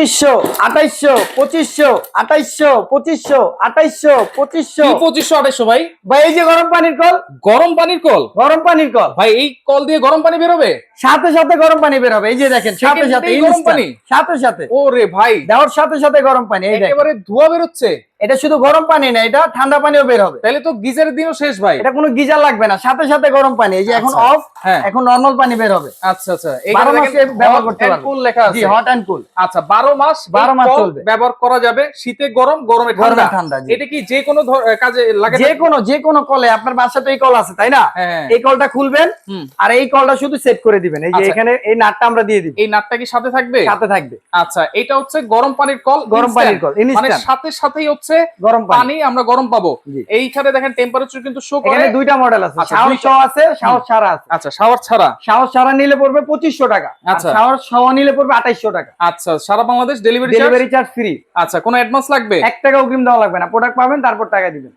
পঁচিশশো আঠাইশশো পঁচিশশো আঠাইশশো পঁচিশশো আঠাইশশো পঁচিশশো। পঁচিশশো আঠাইশো ভাই? ভাই এই যে গরম পানির কল। গরম পানির কল? গরম পানির কল। ভাই এই কল দিয়ে গরম পানি বেরোবে? সাথে সাথে গরম পানি বেরোবে। এই যে দেখেন সাথে সাথে গরম পানি? সাথে সাথে। ও রে ভাই। দেওয়ার সাথে সাথে গরম পানি একেবারে ধোয়া বেরোচ্ছে। এটা শুধু গরম পানি না এটা ঠান্ডা পানিও বের হবে। তাহলে তো গিজারের দিনও শেষ ভাই। এটা কোনো গিজার লাগবে না সাথে সাথে গরম পানি এই যে এখন আচ্ছা, অফ হ্যাঁ। এখন নর্মাল পানি বের হবে। আচ্ছা আচ্ছা। বারো মাসে ব্যবহার করতে পারবেন। cool লেখা জি আছে। হট অ্যান্ড কুল আচ্ছা বারো মাস 12 মাস চলবে। ব্যবহার করা যাবে শীতে গরম গরমে ঠান্ডা। ঠান্ডা, এটা কি যে কোনো কাজে লাগে যে কোনো যে কোনো কলে আপনার বাসাতে এই কল আছে তাই না? হ্যাঁ এই কলটা খুলবেন আর এই কলটা শুধু সেট করে দিবেন। এই যে আচ্ছা। এখানে এই নাটটা আমরা দিয়ে দিব। এই নাটটা কি সাথে থাকবে? সাথে থাকবে। আচ্ছা এটা হচ্ছে গরম পানির কল গরম পানির কল, মানে সাথে সাথেই হচ্ছে গরম পানি। আমরা গরম পাবো। এই এইখানে দেখেন টেম্পারেচার কিন্তু শো করে। দুইটা মডেল আছে। আচ্ছা, শাওয়ার। সহ আছে শাওয়ার ছাড়া আছে। আচ্ছা শাওয়ার ছাড়া। শাওয়ার ছাড়া নিলে পড়বে পঁচিশশো টাকা। আচ্ছা। শাওয়ার সহ নিলে পড়বে আঠাইশশো টাকা। আচ্ছা সারা Bangladesh delivery delivery charge free আচ্ছা কোনো অ্যাডভান্স লাগবে? এক টাকা অগ্রিম দেওয়া লাগবে না। প্রোডাক্ট পাবেন তারপর টাকা দিবেন।